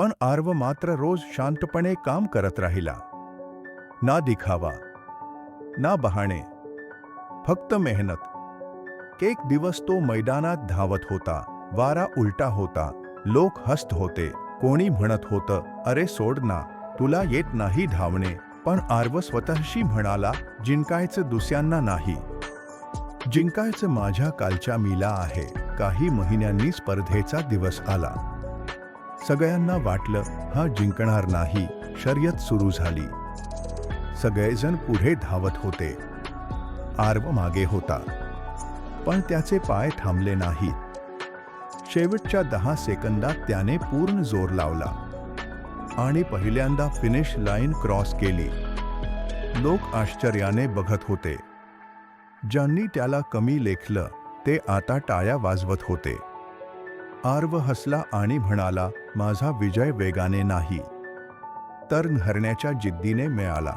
पण आर्व मात्र रोज शांतपणे काम करत राहिला. ना दिखावा ना बहाणे फक्त मेहनत. एक दिवस तो मैदानात धावत होता वारा उलटा होता लोक हस्त होते कोणी म्हणत होतं अरे सोड ना तुला येत नाही धावणे. पण आर्व स्वतःशी म्हणाला जिंकायचं दुसऱ्यांना नाही. जिंकायचं माझ्या कालच्या मीला आहे. काही महिन्यांनी स्पर्धेचा दिवस आला. सगळ्यांना वाटलं हा जिंकणार नाही शर्यत सुरू झाली. सगळेजण पुढे धावत होते. आर्व मागे होता. पण त्याचे पाय थांबले नाहीत. शेवटच्या दहा सेकंदात त्याने पूर्ण जोर लावला. आणि पहिल्यांदा फिनिश लाईन क्रॉस केली. लोक आश्चर्याने बघत होते. ज्यांनी त्याला कमी लेखलं ते आता टाळ्या वाजवत होते. आर्व हसला आणि म्हणाला माझा विजय वेगाने नाही. तर हरण्याच्या जिद्दीने मिळाला.